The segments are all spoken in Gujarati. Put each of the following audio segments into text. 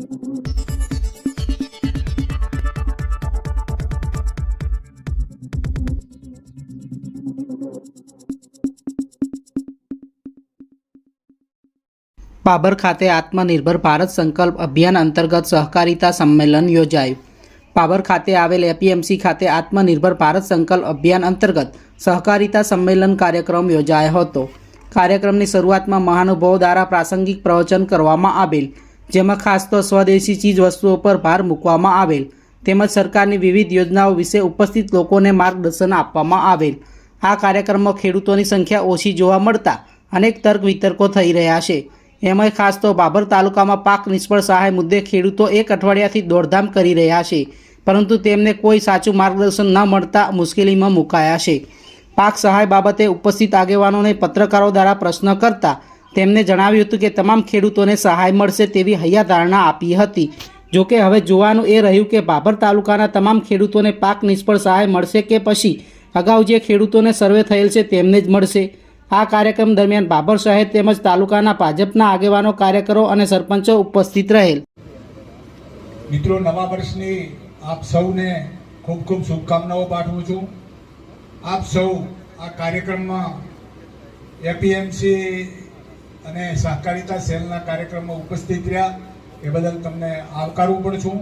બાબર ખાતે આત્મનિર્ભર ભારત સંકલ્પ અભિયાન અંતર્ગત સહકારિતા સંમેલન યોજાયું. પાભર ખાતે આવેલ એપીએમસી ખાતે આત્મનિર્ભર ભારત સંકલ્પ અભિયાન અંતર્ગત સહકારિતા સંમેલન કાર્યક્રમ યોજાયો હતો. કાર્યક્રમની શરૂઆતમાં મહાનુભાવો દ્વારા પ્રાસંગિક પ્રવચન કરવામાં આવેલ. જેમાં ખાસ તો સ્વદેશી ચીજ વસ્તુઓ પર ભાર મૂકવામાં આવેલ. તેમજ સરકારની વિવિધ યોજનાઓ વિશે ઉપસ્થિત લોકોને માર્ગદર્શન આપવામાં આવેલ. આ કાર્યક્રમમાં ખેડૂતોની સંખ્યા ઓછી જોવા મળતા અનેક તર્ક વિતર્કો થઈ રહ્યા છે. એમાંય ખાસ તો બાબર તાલુકામાં પાક નિષ્ફળ સહાય મુદ્દે ખેડૂતો એક અઠવાડિયાથી દોડધામ કરી રહ્યા છે. પરંતુ તેમને કોઈ સાચું માર્ગદર્શન ન મળતા મુશ્કેલીમાં મુકાયા છે. પાક સહાય બાબતે ઉપસ્થિત આગેવાનોને પત્રકારો દ્વારા પ્રશ્ન કરતા તેમને જણાવ્યું હતું કે તમામ ખેડૂતોને સહાય મળશે તેવી હૈયાધારણા આપી હતી. જોકે હવે જોવાનું એ રહ્યું કે બાબર તાલુકાના તમામ ખેડૂતોને પાક નિષ્ફળ સહાય મળશે કે પછી અગાઉ જે ખેડૂતોને સર્વે થયેલ છે તેમને જ મળશે. આ કાર્યક્રમ દરમિયાન બાબર શહેર તેમજ તાલુકાના ભાજપના આગેવાનો, કાર્યકરો અને સરપંચો ઉપસ્થિત રહેલ. મિત્રો, નવા વર્ષની આપ સૌને ખૂબ ખૂબ શુભકામનાઓ પાઠવું છું. આપ સૌ આ કાર્યક્રમમાં એપીએમસી અને સહકારિતા સેલના કાર્યક્રમમાં ઉપસ્થિત રહ્યા. એ બદલ તમને આવકારું પણ છું.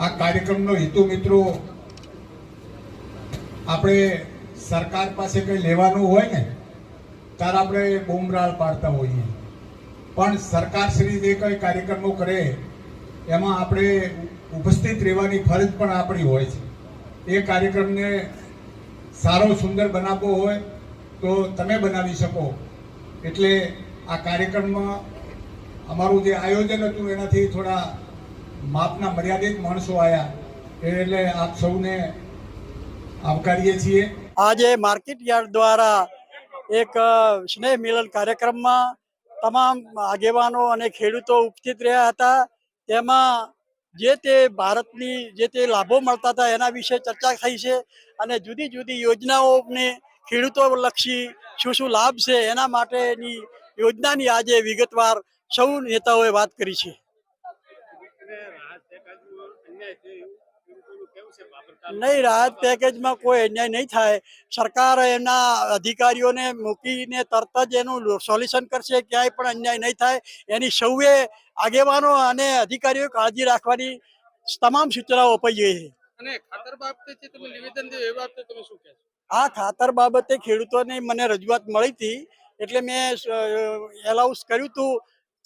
આ કાર્યક્રમનો હેતુ મિત્રો, આપણે સરકાર પાસે કંઈ લેવાનું હોય ને, ત્યારે આપણે બૂમરાળ પાડતા હોઈએ. પણ સરકારશ્રી જે કંઈ કાર્યક્રમો કરે, એમાં આપણે ઉપસ્થિત રહેવાની ફરજ પણ આપણી હોય છે. એ કાર્યક્રમને સારો, સુંદર બનાવવો હોય તો તમે બનાવી શકો. એટલે આ કાર્યક્રમમાં અમારું જે આયોજન હતું, એનાથી થોડા માપના મર્યાદિત માણસો આવ્યા એટલે આપ સૌને આવકારીએ છીએ. આજે માર્કેટ યાર્ડ દ્વારા એક સ્નેહ મિલન કાર્યક્રમમાં તમામ આગેવાનો અને ખેડૂતો ઉપસ્થિત રહ્યા હતા. તેમાં જે તે ભારતની જે તે લાભો મળતા હતા એના વિશે ચર્ચા થઈ છે અને જુદી જુદી યોજનાઓને ખેડૂતો લક્ષી શું શું લાભ છે એના માટેની યોજનાની આજે વિગતવાર સૌ નેતાઓએ વાત કરી છે. નહીં રાહત પેકેજમાં કોઈ અન્યાય નહીં થાય. સરકાર એના અધિકારીઓને મૂકીને તરત જ એનું સોલ્યુશન કરશે ક્યાંય પણ અન્યાય નહીં થાય. એની સૌએ આગેવાનો અને અધિકારીઓ કાળજી રાખવાની તમામ સૂચનાઓ અપાઈ ગઈ છે. અને ખાતર બાબતે જે તમે નિવેદન દે એ બાબતે તમે શું કહેશો? આ ખાતર બાબતે ખેડૂતોને મને રજૂઆત મળી હતી, એટલે મેં એલાઉન્સ કર્યું હતું.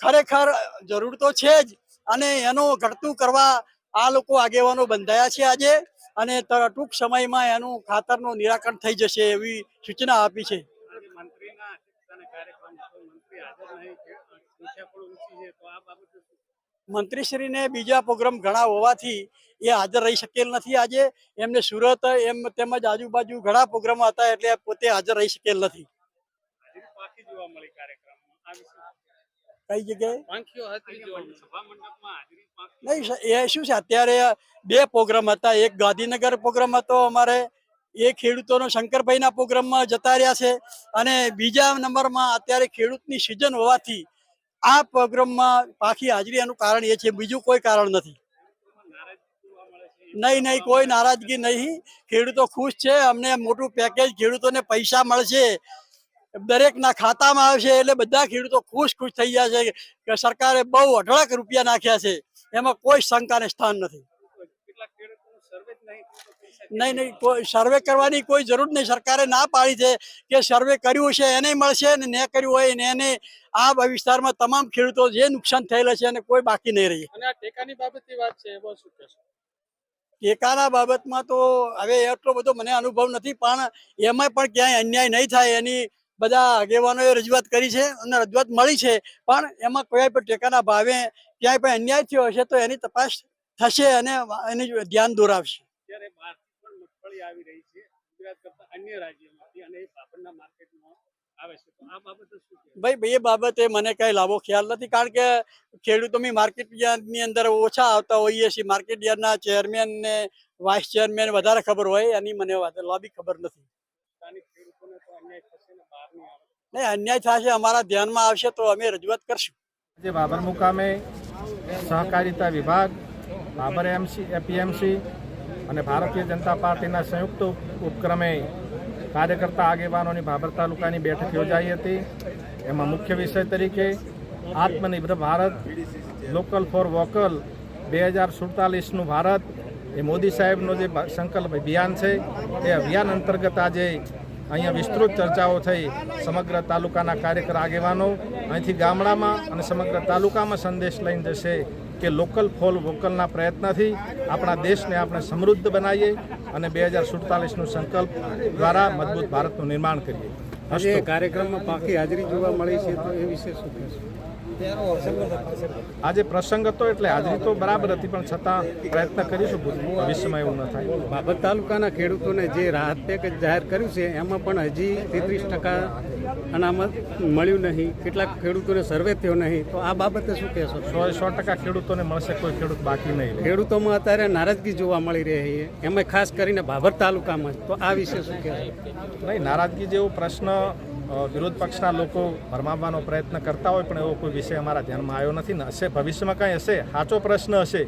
ખરેખર જરૂર તો છે જ, અને એનું ઘટતું કરવા આ લોકો આગેવાનો બંધાયા છે આજે, અને ટૂંક સમયમાં એનું ખાતરનું નિરાકરણ થઈ જશે એવી સૂચના આપી છે. મંત્રીશ્રીને બીજા પ્રોગ્રામ ઘણા હોવાથી એ હાજર રહી શકેલ નથી આજે. એમને સુરત એમ તેમજ આજુબાજુ ઘણા પ્રોગ્રામો હતા એટલે પોતે હાજર રહી શકેલ નથી. કઈ જગ્યાએ? નહીં એ શું છે અત્યારે બે પ્રોગ્રામ હતા. એક ગાંધીનગર પ્રોગ્રામ હતો અમારે એ ખેડૂતોનો શંકરભાઈના પ્રોગ્રામમાં જતા રહ્યા છે. અને બીજા નંબરમાં અત્યારે ખેડૂતની સિઝન હોવાથી આ પ્રોગ્રામમાં પાકી હાજરી એનું કારણ એ છે, બીજું કોઈ કારણ નથી. નહીં નહીં, કોઈ નારાજગી નહીં. ખેડૂતો ખુશ છે, અમને મોટું પેકેજ ખેડૂતોને પૈસા મળશે. દરેકના ખાતામાં આવશે, એટલે બધા ખેડૂતો ખુશ ખુશ થઈ ગયા છે કે સરકારે બહુ અઢળક રૂપિયા નાખ્યા છે. એમાં કોઈ શંકાને સ્થાન નથી કેટલાક ખેડૂતોનું સર્વે જ નહીં નહીં નહીં કોઈ સર્વે કરવાની કોઈ જરૂર નહીં. સરકારે ના પાડી છે કે સર્વે કર્યું છે એને મળશે ને ન કર્યું હોય ને એને આ વિસ્તારમાં તમામ ખેડૂતો જે નુકસાન થયેલા છે એને કોઈ બાકી નહીં રહી. અને આ ટેકાની બાબતની વાત છે એમાં શું કહેશો? ટેકાના બાબતમાં તો હવે એટલો બધો મને અનુભવ નથી પણ એમાં પણ ક્યાંય અન્યાય નહીં થાય. એની બધા આગેવાનોએ રજૂઆત કરી છે અને રજૂઆત મળી છે પણ એમાં કોઈ પણ ટેકાના ભાવે ક્યાંય પણ અન્યાય થયો હશે તો એની તપાસ થશે અને એનું ધ્યાન દોરાવશે. ત્યારે બહારથી પણ મગફળી આવી રહી છે ગુજરાત કરતા અન્ય રાજ્યોમાંથી અને એ પાપડના માર્કેટમાં આવે છે. તો આ બાબતે ભાઈ એ બાબતે મને કઈ લાભો ખ્યાલ નથી કારણ કે ખેડૂતો માર્કેટ યાર્ડની અંદર ઓછા આવતા હોઈએ છીએ. માર્કેટ યાર્ડના ચેરમેન ને વાઇસ ચેરમેન વધારે ખબર હોય એની મને લાંબી ખબર નથી. સ્થાનિક ખેડૂતોને તો અન્યાય થશે ને બહારની આવે? નહીં અન્યાય થશે અમારા ધ્યાનમાં આવશે તો અમે રજૂઆત કરશું. આજે બાબર મુકામે સહકારિતા વિભાગ બાબર એમસી એપીએમસી અને ભારતીય જનતા પાર્ટીના સંયુક્ત ઉપક્રમે કાર્યકર્તા આગેવાનોની બાબર તાલુકાની બેઠક યોજાઈ હતી. એમાં મુખ્ય વિષય તરીકે આત્મનિર્ભર ભારત, લોકલ ફોર વોકલ બે હજાર સુડતાલીસનું ભારત. એ મોદી સાહેબનો જે સંકલ્પ અભિયાન છે, એ અભિયાન અંતર્ગત આજે અહીંયા વિસ્તૃત ચર્ચાઓ થઈ સમગ્ર તાલુકાના કાર્યકર આગેવાનો અહીંથી ગામડામાં અને સમગ્ર તાલુકામાં સંદેશ લઈને જશે. કે લોકલ ફોલ વોકલના પ્રયત્નથી આપણા દેશને આપણે સમૃદ્ધ બનાવીએ અને બે હજાર સુડતાલીસનું સંકલ્પ દ્વારા મજબૂત ભારતનું નિર્માણ કરીએ. કાર્યક્રમમાં પાકી હાજરી જોવા મળી છે તો એ વિશે શું કહેશો? આજે પ્રસંગ હતો એટલે હાજરી તો બરાબર હતી પણ છતાં પ્રયત્ન કરીશું ભવિષ્યમાં એવું ન થાય. બાબત તાલુકાના ખેડૂતોને જે રાહત પેકેજ જાહેર કર્યું છે એમાં પણ હજી તેત્રીસ ટકા અનામત મળ્યું નહીં. કેટલાક ખેડૂતોને સર્વે થયો નહીં. તો આ બાબતે શું કહેશો? સો સો ટકા ખેડૂતોને મળશે કોઈ ખેડૂત બાકી નહીં ખેડૂતોમાં અત્યારે નારાજગી જોવા મળી રહી છે. એમાં ખાસ કરીને ભાભર તાલુકામાં. તો આ વિશે શું કહેશો? નહીં નારાજગી જેવો પ્રશ્ન વિરોધ પક્ષના લોકો ભરમાવવાનો પ્રયત્ન કરતા હોય પણ એવો કોઈ વિષય અમારા ધ્યાનમાં આવ્યો નથી. ને હશે. ભવિષ્યમાં કંઈ હશે? સાચો પ્રશ્ન હશે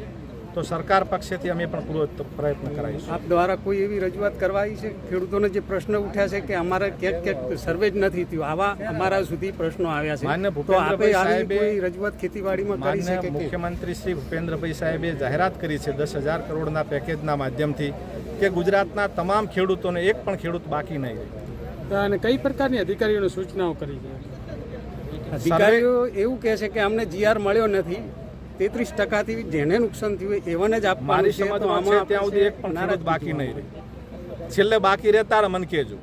તો સરકાર પક્ષેથી અમે પણ પૂરો પ્રયત્ન કરાવીશું. આપ દ્વારા કોઈ એવી રજૂઆત કરવાઈ છે? ખેડૂતોને જે પ્રશ્ન ઉઠ્યા છે કે અમારે ક્યાંક ક્યાંક સર્વે જ નથી થયું. આવા અમારા સુધી પ્રશ્નો આવ્યા છે. માન્ય ભૂપેન્દ્રભાઈ સાહેબે- રજૂઆત ખેતીવાડીમાં કરી છે કે? મુખ્યમંત્રી શ્રી ભૂપેન્દ્રભાઈ સાહેબે જાહેરાત કરી છે દસ હજાર કરોડના પેકેજના માધ્યમથી કે ગુજરાતના તમામ ખેડૂતોને એક પણ ખેડૂત બાકી નહીં રહે. અને કઈ પ્રકારની અધિકારીઓને સૂચનાઓ કરી છે? અધિકારીઓ એવું કહે છે કે અમને જીઆર મળ્યો નથી તેત્રીસ ટકાથી જેને નુકસાન થયું હોય એવાને જ આપવાની છે તો આમાં ત્યાં સુધી એક પણ બાકી નહીં રહે. છેલ્લે બાકી રહે તારે મને કહેજો.